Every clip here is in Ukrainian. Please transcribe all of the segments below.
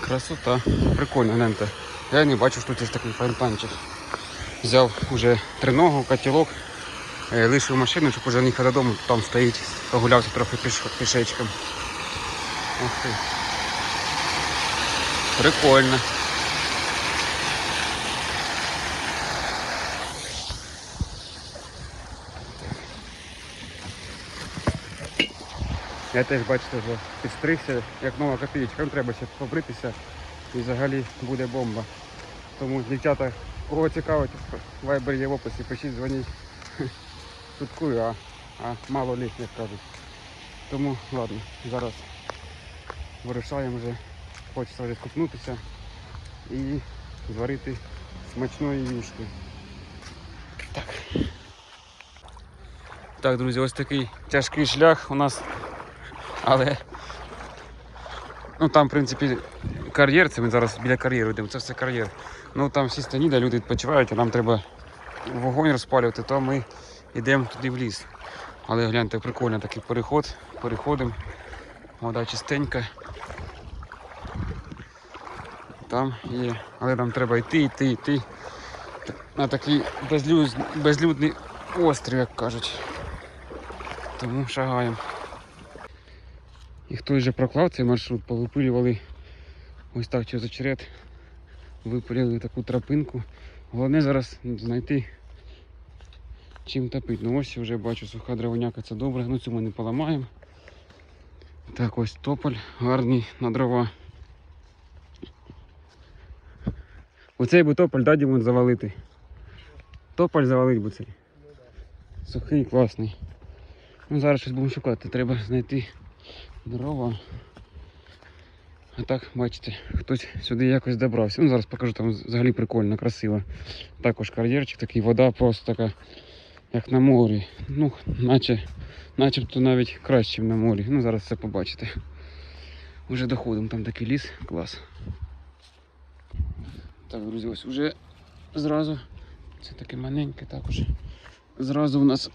Красота. Прикольно, гляньте. Я не бачу, що тут є такий фонтанчик. Взяв уже триногу, котілок, е, лишив машину, щоб уже їхати додому, там стоїть, погулявся трохи піш, пішечком. Ух ти. Прикольно. Я теж бачите, вже підстригся, як нова копієчка. Ну, треба ще побритися і взагалі буде бомба. Тому дівчата, кого цікавить, вайбер є в описі, пишіть, дзвоніть. Шуткую, а, а мало літ, як кажуть. Тому ладно, зараз вирушаємо вже. Хочеться вже і зварити смачної юшки. Так. Так, друзі, ось такий тяжкий шлях у нас. Але ну там, в принципі, кар'єр, це ми зараз біля кар'єру йдемо, це все кар'єр. Ну там всі стані, де люди відпочивають, а нам треба вогонь розпалювати, то ми йдемо туди в ліс. Але гляньте, прикольно такий переход, переходимо. Вода чистенька. Там є. Але нам треба йти, йти, йти. На такий безлюд... безлюдний острів, як кажуть. Тому шагаємо. І хтось вже проклав цей маршрут, повипилювали ось так через очерет, випилювали таку тропинку. Головне зараз знайти чим топити. Ну ось вже бачу суха дровоняка, це добре, ну цю ми не поламаємо. Так, ось тополь гарний на дрова. Оцей би тополь да, Дімон, завалити. Тополь завалить би цей. Сухий, класний. Ну зараз щось будемо шукати, треба знайти дрова. А так, бачите, хтось сюди якось добрався. Ну зараз покажу, там взагалі прикольно, красиво. Також кар'єрчик, такий вода просто така, як на морі. Ну, наче, начебто навіть краще, на морі. Ну зараз все побачите. Уже доходимо, там такий ліс, клас. Так, друзі, ось уже зразу. Це таке маленьке також. Зразу у нас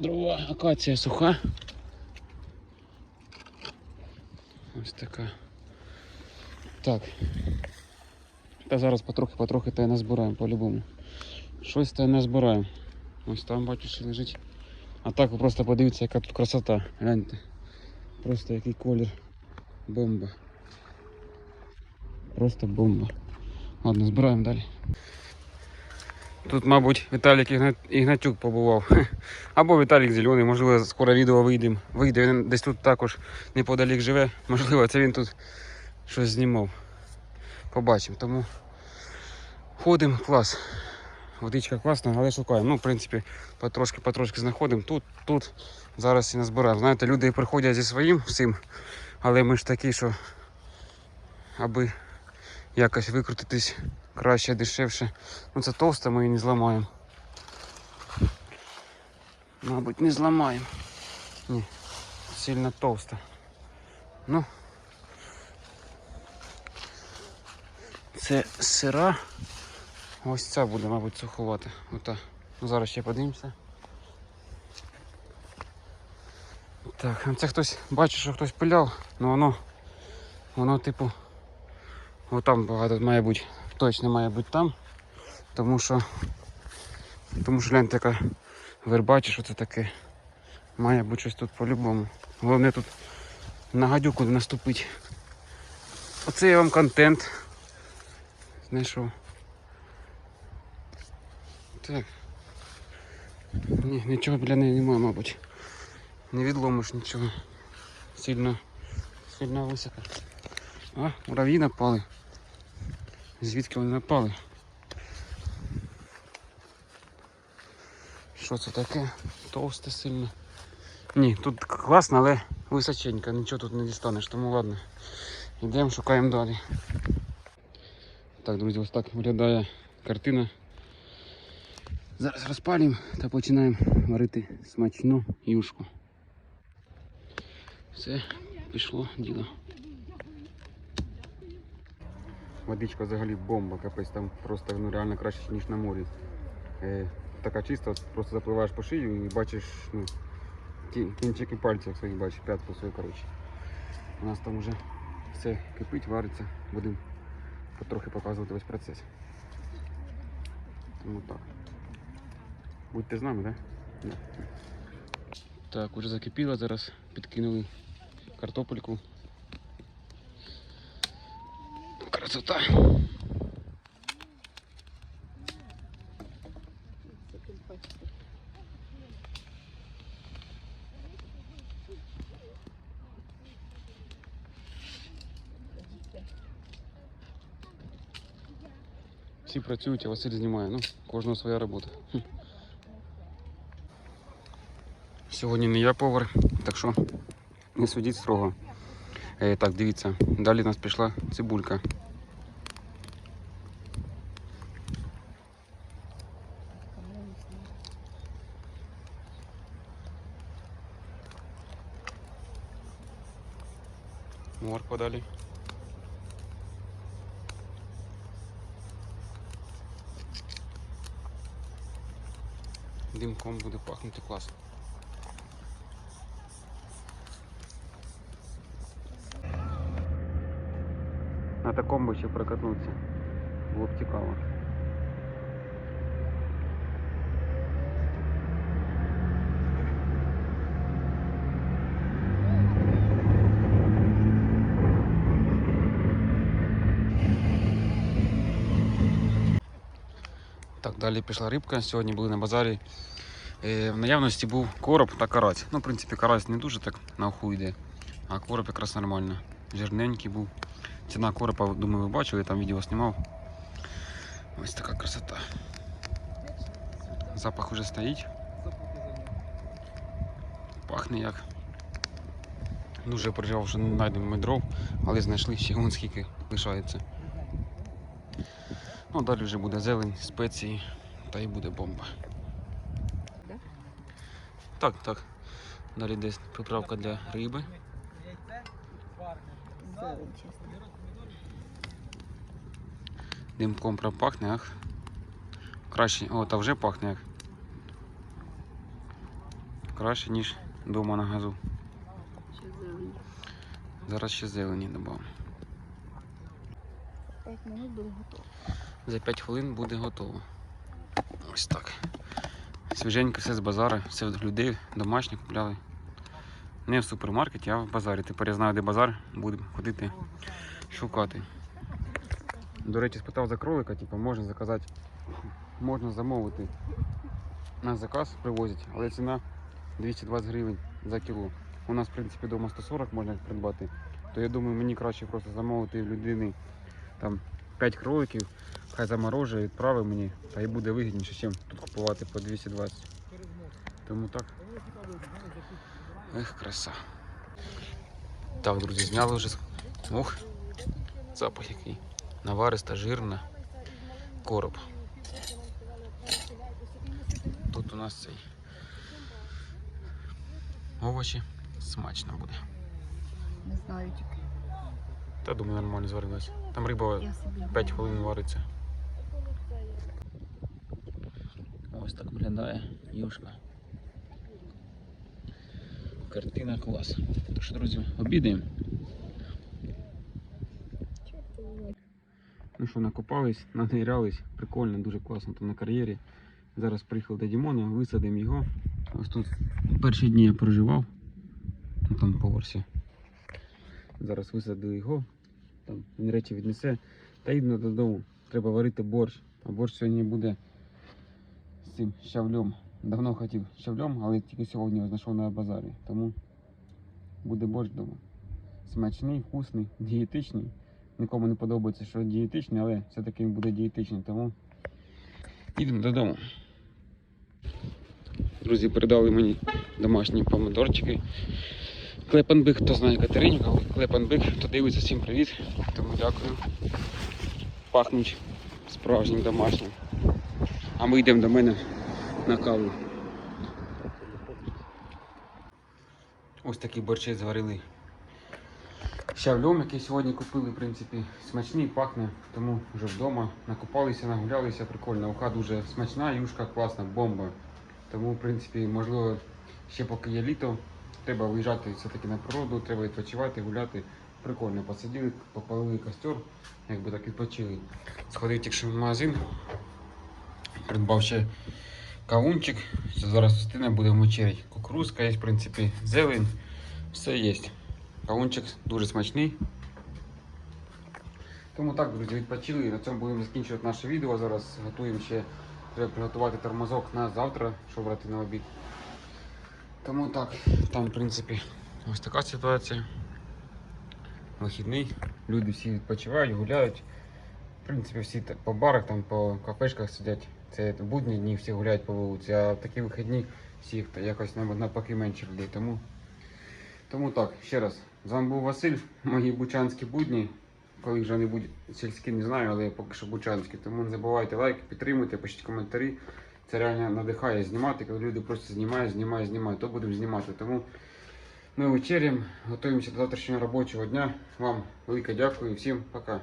дрова, акація суха. Ось така. Так. Та зараз потрохи-потрохи та й назбираємо по-любому. Щось та й назбираємо. Ось там бачу, що лежить. А так ви просто подивіться, яка тут красота. Гляньте. Просто який колір. Бомба. Просто бомба. Ладно, збираємо далі. Тут, мабуть, Віталік Ігна- Ігнатюк побував. Або Віталік Зелений, можливо, скоро відео вийде. Вийде, він десь тут також неподалік живе. Можливо, це він тут щось знімав. Побачимо. Тому ходимо, клас. Водичка класна, але шукаємо. Ну, в принципі, потрошки-потрошки знаходимо. Тут, тут зараз і назбираємо. Знаєте, люди приходять зі своїм всім, але ми ж такі, що аби якось викрутитись краще, дешевше. Ну це товсте, ми її не зламаємо. Мабуть, не зламаємо. Ні, сильно товста. Ну. Це сира. Ось ця буде, мабуть, суховата. Ота. Ну, зараз ще подивимося. Так, ну, це хтось бачу, що хтось пиляв, але воно, воно типу, отам багато має бути, точно має бути там. Тому що, тому що гляньте, яка верба чи що це таке. Має бути щось тут по-любому. Головне тут на гадюку не наступити. Оце я вам контент. Знайшов. Так. Ні, нічого біля неї немає, мабуть. Не відломиш нічого. Сильно, сильно високо. А, мурав'ї напали. Звідки вони напали? Що це таке? Товсте сильно. Ні, тут класно, але височенько, нічого тут не дістанеш, тому ладно. Йдемо, шукаємо далі. Так, друзі, ось так виглядає картина. Зараз розпалюємо та починаємо варити смачну юшку. Все, пішло діло. Водичка взагалі бомба, капець там просто ну, реально краще, ніж на морі. Е, така чиста, просто запливаєш по шию і бачиш ну, кі- кінчики пальців своїх бачиш, п'ятку свою, коротше. У нас там вже все кипить, вариться. Будемо потрохи показувати весь процес. Тому так. Будьте з нами, так? Да? Так, уже закипіло, зараз підкинули картопельку. Красота. Всі працюють, а Василь знімає. Ну, кожного своя робота. Хм. Сьогодні не я повар, так що не судіть строго. Е, так, дивіться, далі в нас пішла цибулька. Морква далі. Димком буде пахнути класно. На такому би ще прокатнутися. Було б цікаво. Так, далі пішла рибка. Сьогодні були на базарі. Е, в наявності був короб та карась. Ну, в принципі, карась не дуже так на уху йде, а короб якраз нормально. Жирненький був. Ціна коропа, думаю, ви бачили, я там відео знімав. Ось така красота. Запах уже стоїть. Пахне як. Дуже переживав, що не знайдемо ми дров, але знайшли ще вон скільки лишається. Ну, далі вже буде зелень, спеції, та й буде бомба. Так, так. Далі десь приправка для риби. Димком пропахне, ах. Краще. О, та вже пахне як. Краще, ніж вдома на газу. Зараз ще зелені додамо. П'ять минут буде готово. За 5 хвилин буде готово. Ось так. Свіженько все з базара, все від людей домашнє купляли. Не в супермаркеті, а в базарі. Тепер я знаю, де базар, будемо ходити шукати. До речі, спитав за кролика, типу, можна заказати, можна замовити. На заказ привозять, але ціна 220 гривень за кіло. У нас, в принципі, вдома 140 можна придбати. То я думаю, мені краще просто замовити людини там 5 кроликів, хай заморожує, відправить мені, та й буде вигідніше, ніж тут купувати по 220. Тому так. Ех, краса. Так, друзі, зняли вже. Ох, запах який. Навариста, жирна. Короб. Тут у нас цей. Овочі. Смачно буде. Не знаю тільки. Та думаю, нормально зварилась. Там риба 5 хвилин вариться. Ось так виглядає юшка. Картина клас. Так що, друзі, обідаємо. Ну що, накопались, нанирялись. Прикольно, дуже класно там на кар'єрі. Зараз приїхав до Дімона, висадимо його. Ось тут перші дні я проживав. Там по версі. Зараз висадили його. Там він речі віднесе. Та йдемо додому. Треба варити борщ. А борщ сьогодні буде цим щавлем. Давно хотів щавлем, але тільки сьогодні його знайшов на базарі. Тому буде борщ вдома. Смачний, вкусний, дієтичний. Нікому не подобається, що дієтичний, але все-таки він буде дієтичний. Тому їдемо додому. Друзі, передали мені домашні помидорчики. Клепанбик, хто знає Катериню, але Клепанбик, хто дивиться, всім привіт. Тому дякую. Пахнуть справжнім домашнім. А ми йдемо до мене на каву. Ось такий борщець зварили. Щавльом, який сьогодні купили, в принципі, смачний, пахне, тому вже вдома накопалися, нагулялися, прикольно. Уха дуже смачна, юшка класна, бомба. Тому, в принципі, можливо, ще поки є літо, треба виїжджати все-таки на природу, треба відпочивати, гуляти. Прикольно, посиділи, попалили костер, якби так відпочили. Сходив тільки що в магазин, придбав ще кавунчик. Це зараз частина будемо вечеряти. Кукурузка є, в принципі, зелень, все є. Кавунчик дуже смачний. Тому так, друзі, відпочили. На цьому будемо закінчувати наше відео. Зараз готуємо ще, треба приготувати тормозок на завтра, щоб брати на обід. Тому так, там, в принципі, ось така ситуація. Вихідний. Люди всі відпочивають, гуляють. В принципі, всі по барах, там, по кафешках сидять. Це будні дні, всі гуляють по вулиці, а в такі вихідні всіх якось нав- навпаки менше людей. Тому, тому так, ще раз. З вами був Василь, мої бучанські будні. Коли вже вони будуть сільські, не знаю, але поки що бучанські. Тому не забувайте лайк, підтримуйте, пишіть коментарі. Це реально надихає знімати, коли люди просто знімають, знімають, знімають, то будемо знімати. Тому ми вечеряємо, готуємося до завтрашнього робочого дня. Вам велике дякую, всім пока.